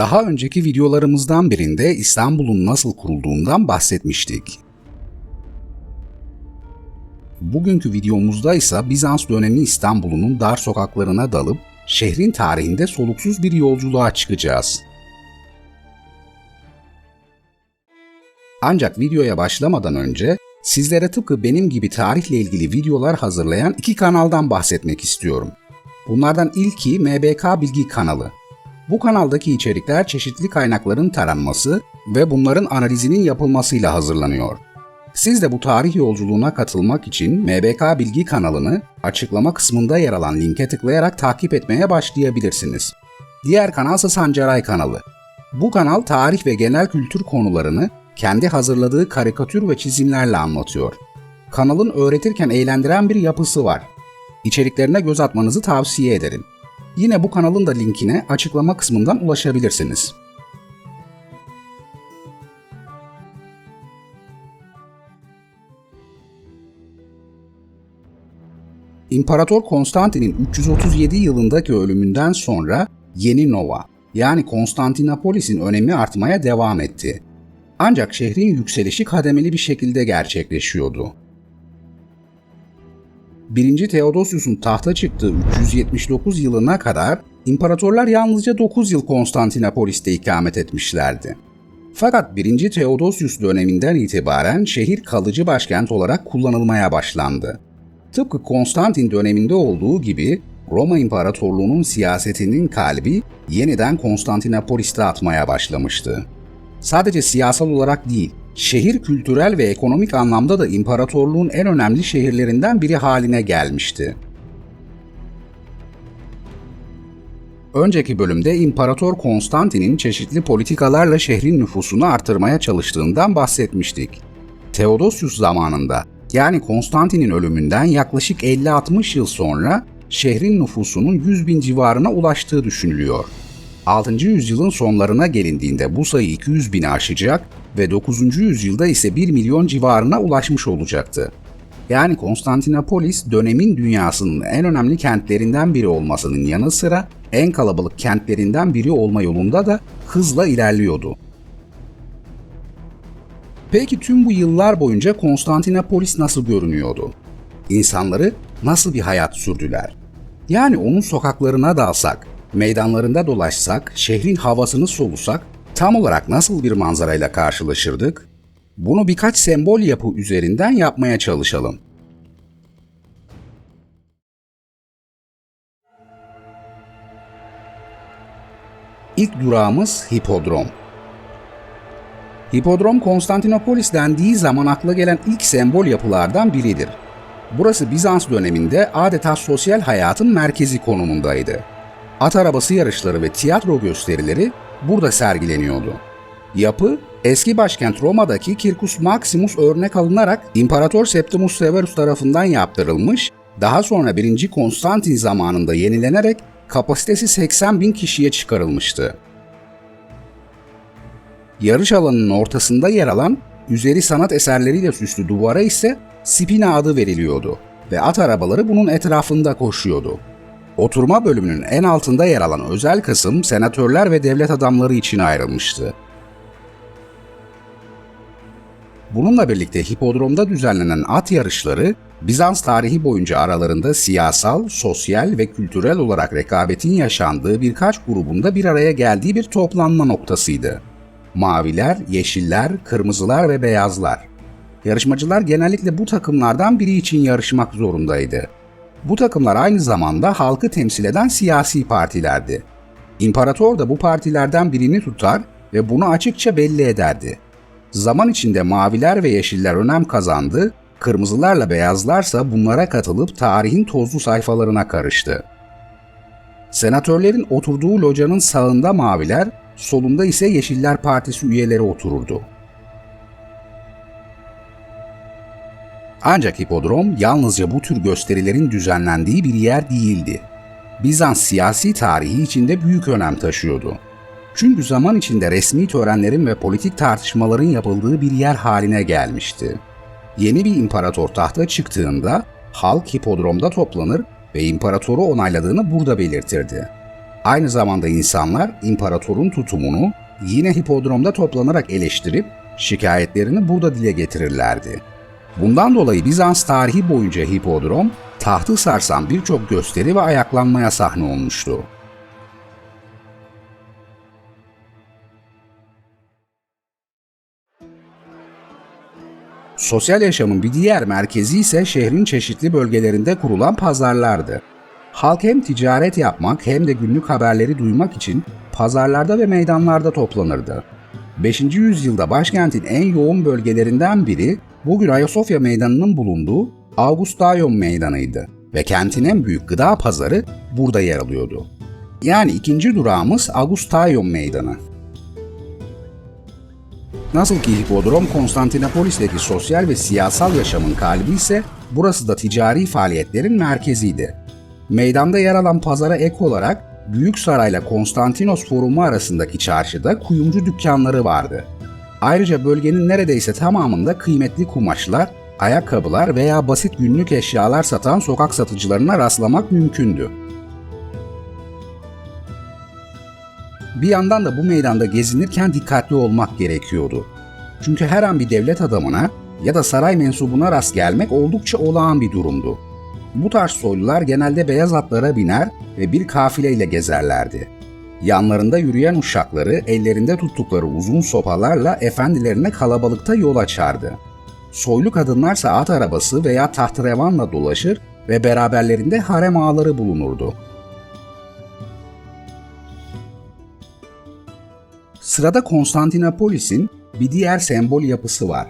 Daha önceki videolarımızdan birinde İstanbul'un nasıl kurulduğundan bahsetmiştik. Bugünkü videomuzda ise Bizans dönemi İstanbul'un dar sokaklarına dalıp şehrin tarihinde soluksuz bir yolculuğa çıkacağız. Ancak videoya başlamadan önce sizlere tıpkı benim gibi tarihle ilgili videolar hazırlayan iki kanaldan bahsetmek istiyorum. Bunlardan ilki MBK Bilgi kanalı. Bu kanaldaki içerikler çeşitli kaynakların taranması ve bunların analizinin yapılmasıyla hazırlanıyor. Siz de bu tarih yolculuğuna katılmak için MBK Bilgi kanalını açıklama kısmında yer alan linke tıklayarak takip etmeye başlayabilirsiniz. Diğer kanal ise Sancaray kanalı. Bu kanal tarih ve genel kültür konularını kendi hazırladığı karikatür ve çizimlerle anlatıyor. Kanalın öğretirken eğlendiren bir yapısı var. İçeriklerine göz atmanızı tavsiye ederim. Yine bu kanalın da linkine açıklama kısmından ulaşabilirsiniz. İmparator Konstantin'in 337 yılındaki ölümünden sonra Yeni Nova yani Konstantinopolis'in önemi artmaya devam etti. Ancak şehrin yükselişi kademeli bir şekilde gerçekleşiyordu. 1. Theodosius'un tahta çıktığı 379 yılına kadar imparatorlar yalnızca 9 yıl Konstantinopolis'te ikamet etmişlerdi. Fakat 1. Theodosius döneminden itibaren şehir kalıcı başkent olarak kullanılmaya başlandı. Tıpkı Konstantin döneminde olduğu gibi Roma İmparatorluğu'nun siyasetinin kalbi yeniden Konstantinopolis'te atmaya başlamıştı. Sadece siyasal olarak değil, şehir kültürel ve ekonomik anlamda da imparatorluğun en önemli şehirlerinden biri haline gelmişti. Önceki bölümde İmparator Konstantin'in çeşitli politikalarla şehrin nüfusunu artırmaya çalıştığından bahsetmiştik. Theodosius zamanında yani Konstantin'in ölümünden yaklaşık 50-60 yıl sonra şehrin nüfusunun 100 bin civarına ulaştığı düşünülüyor. 6. yüzyılın sonlarına gelindiğinde bu sayı 200 bini aşacak ve 9. yüzyılda ise 1 milyon civarına ulaşmış olacaktı. Yani Konstantinopolis dönemin dünyasının en önemli kentlerinden biri olmasının yanı sıra en kalabalık kentlerinden biri olma yolunda da hızla ilerliyordu. Peki tüm bu yıllar boyunca Konstantinopolis nasıl görünüyordu? İnsanları nasıl bir hayat sürdüler? Yani onun sokaklarına dalsak, meydanlarında dolaşsak, şehrin havasını solusak tam olarak nasıl bir manzarayla karşılaşırdık? Bunu birkaç sembol yapı üzerinden yapmaya çalışalım. İlk durağımız hipodrom. Hipodrom Konstantinopolis dendiği zaman akla gelen ilk sembol yapılardan biridir. Burası Bizans döneminde adeta sosyal hayatın merkezi konumundaydı. At arabası yarışları ve tiyatro gösterileri burada sergileniyordu. Yapı, eski başkent Roma'daki Circus Maximus örnek alınarak İmparator Septimus Severus tarafından yaptırılmış, daha sonra 1. Konstantin zamanında yenilenerek kapasitesi 80 bin kişiye çıkarılmıştı. Yarış alanının ortasında yer alan, üzeri sanat eserleriyle süslü duvara ise Spina adı veriliyordu ve at arabaları bunun etrafında koşuyordu. Oturma bölümünün en altında yer alan özel kısım senatörler ve devlet adamları için ayrılmıştı. Bununla birlikte hipodromda düzenlenen at yarışları Bizans tarihi boyunca aralarında siyasal, sosyal ve kültürel olarak rekabetin yaşandığı birkaç grubunda bir araya geldiği bir toplanma noktasıydı. Maviler, yeşiller, kırmızılar ve beyazlar. Yarışmacılar genellikle bu takımlardan biri için yarışmak zorundaydı. Bu takımlar aynı zamanda halkı temsil eden siyasi partilerdi. İmparator da bu partilerden birini tutar ve bunu açıkça belli ederdi. Zaman içinde maviler ve yeşiller önem kazandı, kırmızılarla beyazlarsa bunlara katılıp tarihin tozlu sayfalarına karıştı. Senatörlerin oturduğu locanın sağında maviler, solunda ise Yeşiller Partisi üyeleri otururdu. Ancak hipodrom yalnızca bu tür gösterilerin düzenlendiği bir yer değildi. Bizans siyasi tarihi içinde büyük önem taşıyordu. Çünkü zaman içinde resmi törenlerin ve politik tartışmaların yapıldığı bir yer haline gelmişti. Yeni bir imparator tahta çıktığında halk hipodromda toplanır ve imparatoru onayladığını burada belirtirdi. Aynı zamanda insanlar imparatorun tutumunu yine hipodromda toplanarak eleştirip şikayetlerini burada dile getirirlerdi. Bundan dolayı Bizans tarihi boyunca hipodrom tahtı sarsan birçok gösteri ve ayaklanmaya sahne olmuştu. Sosyal yaşamın bir diğer merkezi ise şehrin çeşitli bölgelerinde kurulan pazarlardı. Halk hem ticaret yapmak hem de günlük haberleri duymak için pazarlarda ve meydanlarda toplanırdı. 5. yüzyılda başkentin en yoğun bölgelerinden biri bugün Ayasofya Meydanı'nın bulunduğu Augustaion Meydanı'ydı ve kentin en büyük gıda pazarı burada yer alıyordu. Yani ikinci durağımız Augustaion Meydanı. Nasıl ki hipodrom Konstantinopolis'teki sosyal ve siyasal yaşamın kalbi ise burası da ticari faaliyetlerin merkeziydi. Meydanda yer alan pazara ek olarak Büyük Sarayla Konstantinos Forumu arasındaki çarşıda kuyumcu dükkanları vardı. Ayrıca bölgenin neredeyse tamamında kıymetli kumaşlar, ayakkabılar veya basit günlük eşyalar satan sokak satıcılarına rastlamak mümkündü. Bir yandan da bu meydanda gezinirken dikkatli olmak gerekiyordu. Çünkü her an bir devlet adamına ya da saray mensubuna rast gelmek oldukça olağan bir durumdu. Bu tarz soylular genelde beyaz atlara biner ve bir kafileyle gezerlerdi. Yanlarında yürüyen uşakları ellerinde tuttukları uzun sopalarla efendilerine kalabalıkta yol açardı. Soylu kadınlarsa at arabası veya tahtrevanla dolaşır ve beraberlerinde harem ağaları bulunurdu. Sırada Konstantinopolis'in bir diğer sembol yapısı var.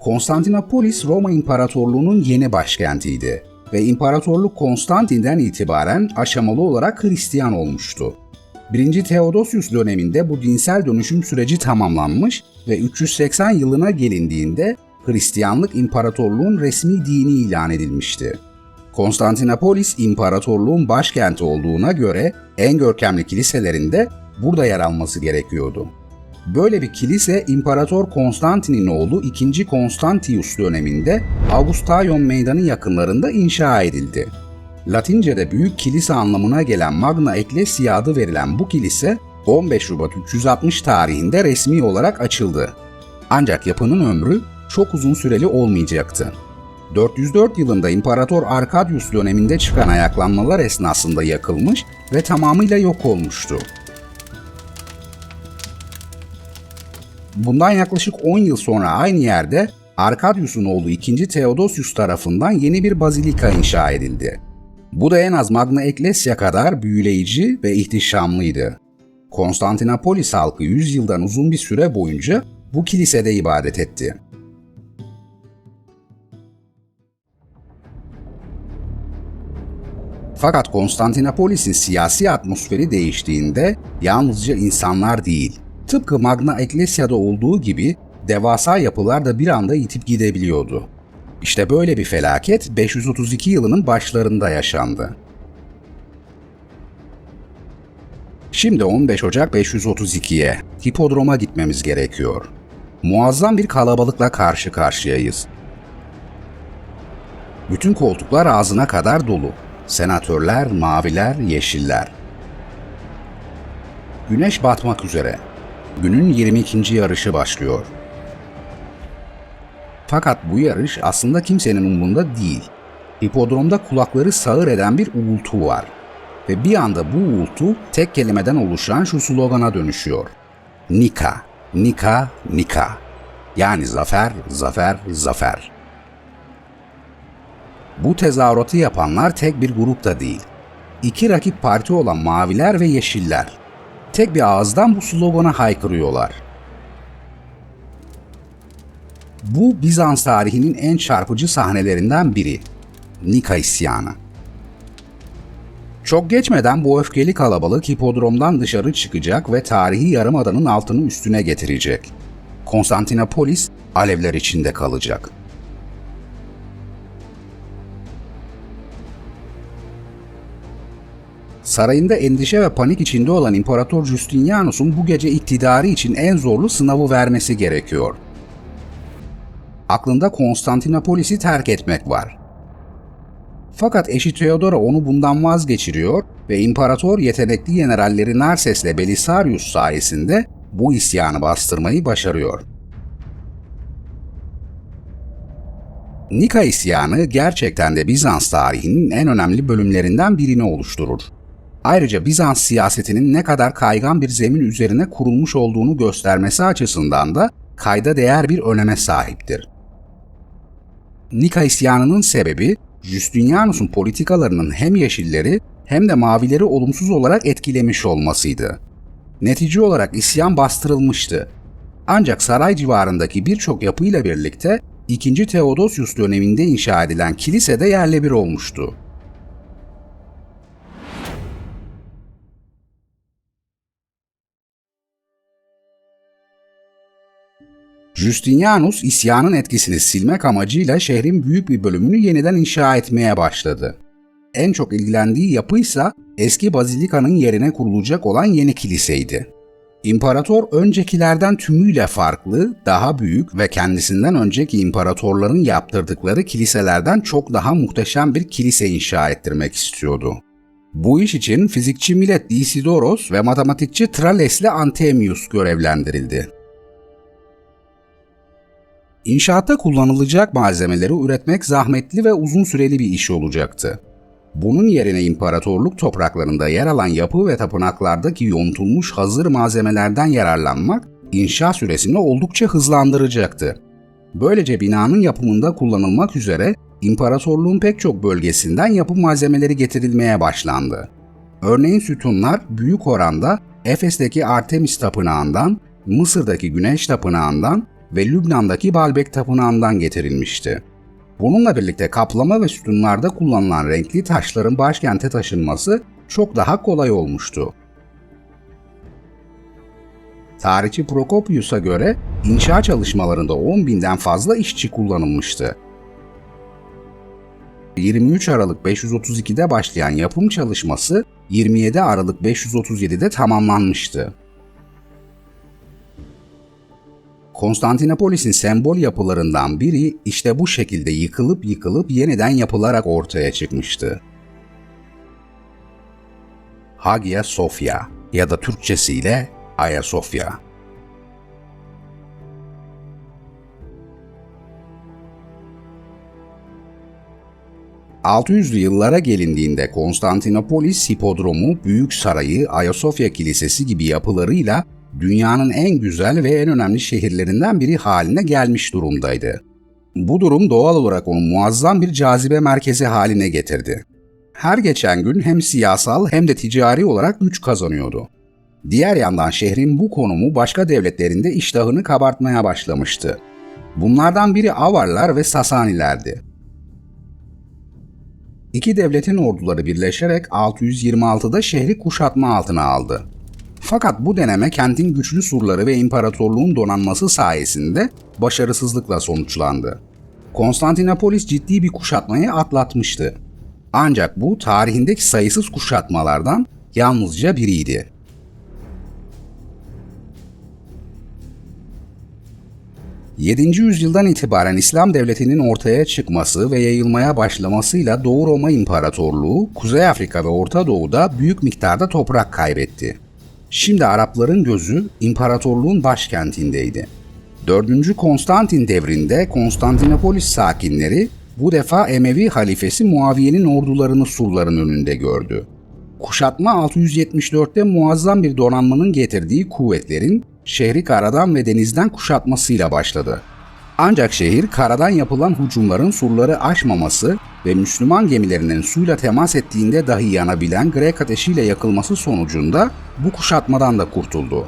Konstantinopolis Roma İmparatorluğu'nun yeni başkentiydi ve İmparatorluk Konstantin'den itibaren aşamalı olarak Hristiyan olmuştu. 1. Theodosius döneminde bu dinsel dönüşüm süreci tamamlanmış ve 380 yılına gelindiğinde Hristiyanlık imparatorluğun resmi dini ilan edilmişti. Konstantinopolis imparatorluğun başkenti olduğuna göre en görkemli kiliselerinde burada yer alması gerekiyordu. Böyle bir kilise İmparator Konstantin'in oğlu 2. Konstantius döneminde Augustaion Meydanı yakınlarında inşa edildi. Latince'de büyük kilise anlamına gelen Magna Ecclesia adı verilen bu kilise 15 Şubat 360 tarihinde resmi olarak açıldı. Ancak yapının ömrü çok uzun süreli olmayacaktı. 404 yılında İmparator Arkadius döneminde çıkan ayaklanmalar esnasında yakılmış ve tamamıyla yok olmuştu. Bundan yaklaşık 10 yıl sonra aynı yerde Arkadius'un oğlu 2. Theodosius tarafından yeni bir bazilika inşa edildi. Bu da en az Magna Ecclesia kadar büyüleyici ve ihtişamlıydı. Konstantinopolis halkı 100 yıldan uzun bir süre boyunca bu kilisede ibadet etti. Fakat Konstantinopolis'in siyasi atmosferi değiştiğinde yalnızca insanlar değil, tıpkı Magna Ecclesia'da olduğu gibi devasa yapılar da bir anda itip gidebiliyordu. İşte böyle bir felaket 532 yılının başlarında yaşandı. Şimdi 15 Ocak 532'ye hipodroma gitmemiz gerekiyor. Muazzam bir kalabalıkla karşı karşıyayız. Bütün koltuklar ağzına kadar dolu. Senatörler, maviler, yeşiller. Güneş batmak üzere. Günün 22. yarışı başlıyor. Fakat bu yarış aslında kimsenin umurunda değil. Hipodromda kulakları sağır eden bir uğultu var. Ve bir anda bu uğultu tek kelimeden oluşan şu slogana dönüşüyor. Nika, Nika, Nika. Yani zafer, zafer, zafer. Bu tezahüratı yapanlar tek bir grup da değil. İki rakip parti olan maviler ve yeşiller. Tek bir ağızdan bu slogana haykırıyorlar. Bu Bizans tarihinin en çarpıcı sahnelerinden biri. Nika isyanı. Çok geçmeden bu öfkeli kalabalık hipodromdan dışarı çıkacak ve tarihi yarımadanın altını üstüne getirecek. Konstantinopolis alevler içinde kalacak. Sarayında endişe ve panik içinde olan İmparator Justinianus'un bu gece iktidarı için en zorlu sınavı vermesi gerekiyor. Aklında Konstantinopolis'i terk etmek var. Fakat eşi Theodora onu bundan vazgeçiriyor ve imparator yetenekli generalleri Narses ile Belisarius sayesinde bu isyanı bastırmayı başarıyor. Nika isyanı gerçekten de Bizans tarihinin en önemli bölümlerinden birini oluşturur. Ayrıca Bizans siyasetinin ne kadar kaygan bir zemin üzerine kurulmuş olduğunu göstermesi açısından da kayda değer bir öneme sahiptir. Nika isyanının sebebi Justinianus'un politikalarının hem yeşilleri hem de mavileri olumsuz olarak etkilemiş olmasıydı. Netice olarak isyan bastırılmıştı. Ancak saray civarındaki birçok yapıyla birlikte 2. Theodosius döneminde inşa edilen kilise de yerle bir olmuştu. Justinianus isyanın etkisini silmek amacıyla şehrin büyük bir bölümünü yeniden inşa etmeye başladı. En çok ilgilendiği yapı ise eski bazilikanın yerine kurulacak olan yeni kiliseydi. İmparator öncekilerden tümüyle farklı, daha büyük ve kendisinden önceki imparatorların yaptırdıkları kiliselerden çok daha muhteşem bir kilise inşa ettirmek istiyordu. Bu iş için fizikçi Millet Disidoros ve matematikçi Trales'le Antemius görevlendirildi. İnşaatta kullanılacak malzemeleri üretmek zahmetli ve uzun süreli bir iş olacaktı. Bunun yerine imparatorluk topraklarında yer alan yapı ve tapınaklardaki yontulmuş hazır malzemelerden yararlanmak inşa süresini oldukça hızlandıracaktı. Böylece binanın yapımında kullanılmak üzere imparatorluğun pek çok bölgesinden yapı malzemeleri getirilmeye başlandı. Örneğin sütunlar büyük oranda Efes'teki Artemis Tapınağı'ndan, Mısır'daki Güneş Tapınağı'ndan ve Lübnan'daki Baalbek Tapınağı'ndan getirilmişti. Bununla birlikte kaplama ve sütunlarda kullanılan renkli taşların başkente taşınması çok daha kolay olmuştu. Tarihçi Prokopius'a göre inşa çalışmalarında 10 binden fazla işçi kullanılmıştı. 23 Aralık 532'de başlayan yapım çalışması 27 Aralık 537'de tamamlanmıştı. Konstantinopolis'in sembol yapılarından biri işte bu şekilde yıkılıp yıkılıp yeniden yapılarak ortaya çıkmıştı. Hagia Sophia ya da Türkçesiyle Ayasofya. ...600'lü yıllara gelindiğinde Konstantinopolis Hipodromu, Büyük Sarayı, Ayasofya Kilisesi gibi yapılarıyla dünyanın en güzel ve en önemli şehirlerinden biri haline gelmiş durumdaydı. Bu durum doğal olarak onu muazzam bir cazibe merkezi haline getirdi. Her geçen gün hem siyasal hem de ticari olarak güç kazanıyordu. Diğer yandan şehrin bu konumu başka devletlerinde iştahını kabartmaya başlamıştı. Bunlardan biri Avarlar ve Sasanilerdi. İki devletin orduları birleşerek 626'da şehri kuşatma altına aldı. Fakat bu deneme kentin güçlü surları ve imparatorluğun donanması sayesinde başarısızlıkla sonuçlandı. Konstantinopolis ciddi bir kuşatmayı atlatmıştı. Ancak bu tarihindeki sayısız kuşatmalardan yalnızca biriydi. Yedinci yüzyıldan itibaren İslam devletinin ortaya çıkması ve yayılmaya başlamasıyla Doğu Roma İmparatorluğu, Kuzey Afrika ve Orta Doğu'da büyük miktarda toprak kaybetti. Şimdi Arapların gözü imparatorluğun başkentindeydi. 4. Konstantin devrinde Konstantinopolis sakinleri bu defa Emevi halifesi Muaviye'nin ordularını surların önünde gördü. Kuşatma 674'te muazzam bir donanmanın getirdiği kuvvetlerin şehri karadan ve denizden kuşatmasıyla başladı. Ancak şehir karadan yapılan hücumların surları aşmaması ve Müslüman gemilerinin suyla temas ettiğinde dahi yanabilen Grek ateşiyle yakılması sonucunda bu kuşatmadan da kurtuldu.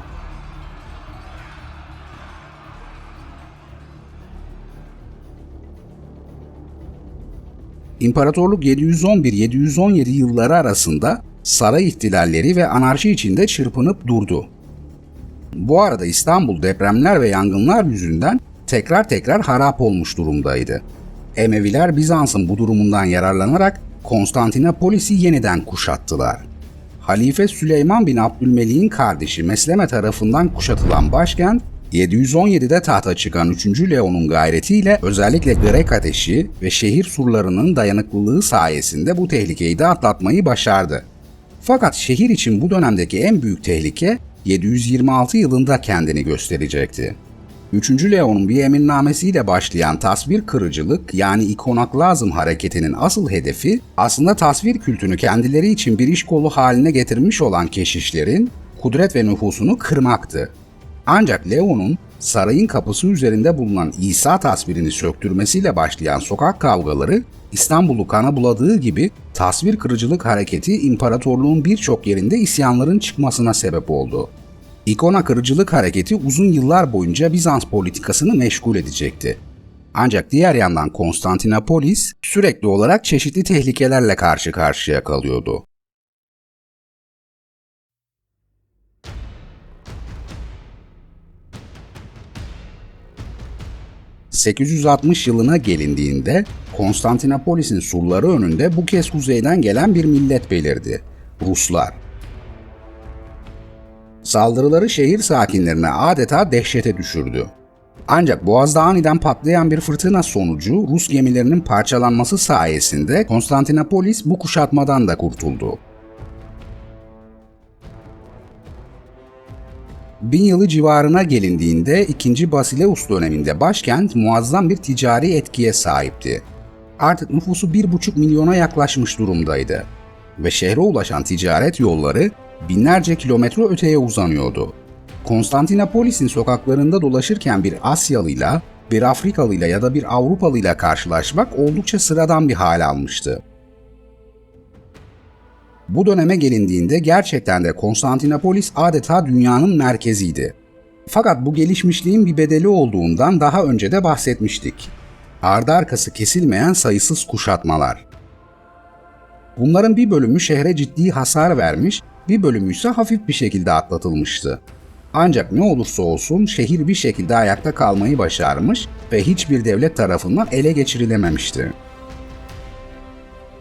İmparatorluk 711-717 yılları arasında saray ihtilalleri ve anarşi içinde çırpınıp durdu. Bu arada İstanbul depremler ve yangınlar yüzünden tekrar tekrar harap olmuş durumdaydı. Emeviler Bizans'ın bu durumundan yararlanarak Konstantinopolis'i yeniden kuşattılar. Halife Süleyman bin Abdülmelik'in kardeşi Mesleme tarafından kuşatılan başkent 717'de tahta çıkan 3. Leon'un gayretiyle özellikle Grek ateşi ve şehir surlarının dayanıklılığı sayesinde bu tehlikeyi de atlatmayı başardı. Fakat şehir için bu dönemdeki en büyük tehlike 726 yılında kendini gösterecekti. 3. Leon'un bir emirnamesiyle başlayan tasvir kırıcılık yani ikonaklazm hareketinin asıl hedefi aslında tasvir kültünü kendileri için bir iş kolu haline getirmiş olan keşişlerin kudret ve nüfusunu kırmaktı. Ancak Leon'un sarayın kapısı üzerinde bulunan İsa tasvirini söktürmesiyle başlayan sokak kavgaları İstanbul'u kana buladığı gibi tasvir kırıcılık hareketi imparatorluğun birçok yerinde isyanların çıkmasına sebep oldu. İkona kırıcılık hareketi uzun yıllar boyunca Bizans politikasını meşgul edecekti. Ancak diğer yandan Konstantinopolis sürekli olarak çeşitli tehlikelerle karşı karşıya kalıyordu. ...860 yılına gelindiğinde Konstantinopolis'in surları önünde bu kez kuzeyden gelen bir millet belirdi. Ruslar. Saldırıları şehir sakinlerine adeta dehşete düşürdü. Ancak boğazda aniden patlayan bir fırtına sonucu Rus gemilerinin parçalanması sayesinde Konstantinopolis bu kuşatmadan da kurtuldu. Bin yılı civarına gelindiğinde 2. Basileus döneminde başkent muazzam bir ticari etkiye sahipti. Artık nüfusu 1,5 milyona yaklaşmış durumdaydı ve şehre ulaşan ticaret yolları binlerce kilometre öteye uzanıyordu. Konstantinopolis'in sokaklarında dolaşırken bir Asyalıyla, bir Afrikalıyla ya da bir Avrupalıyla karşılaşmak oldukça sıradan bir hal almıştı. Bu döneme gelindiğinde gerçekten de Konstantinopolis adeta dünyanın merkeziydi. Fakat bu gelişmişliğin bir bedeli olduğundan daha önce de bahsetmiştik. Ardı arkası kesilmeyen sayısız kuşatmalar. Bunların bir bölümü şehre ciddi hasar vermiş, bir bölümü ise hafif bir şekilde atlatılmıştı. Ancak ne olursa olsun şehir bir şekilde ayakta kalmayı başarmış ve hiçbir devlet tarafından ele geçirilememişti.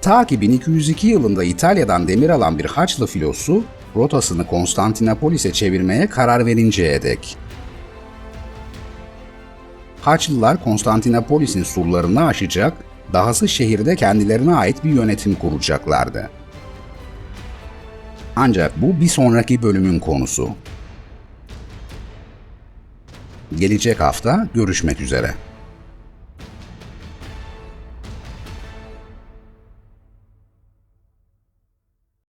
Ta ki 1202 yılında İtalya'dan demir alan bir Haçlı filosu rotasını Konstantinopolis'e çevirmeye karar verinceye dek. Haçlılar Konstantinopolis'in surlarını aşacak, dahası şehirde kendilerine ait bir yönetim kuracaklardı. Ancak bu bir sonraki bölümün konusu. Gelecek hafta görüşmek üzere.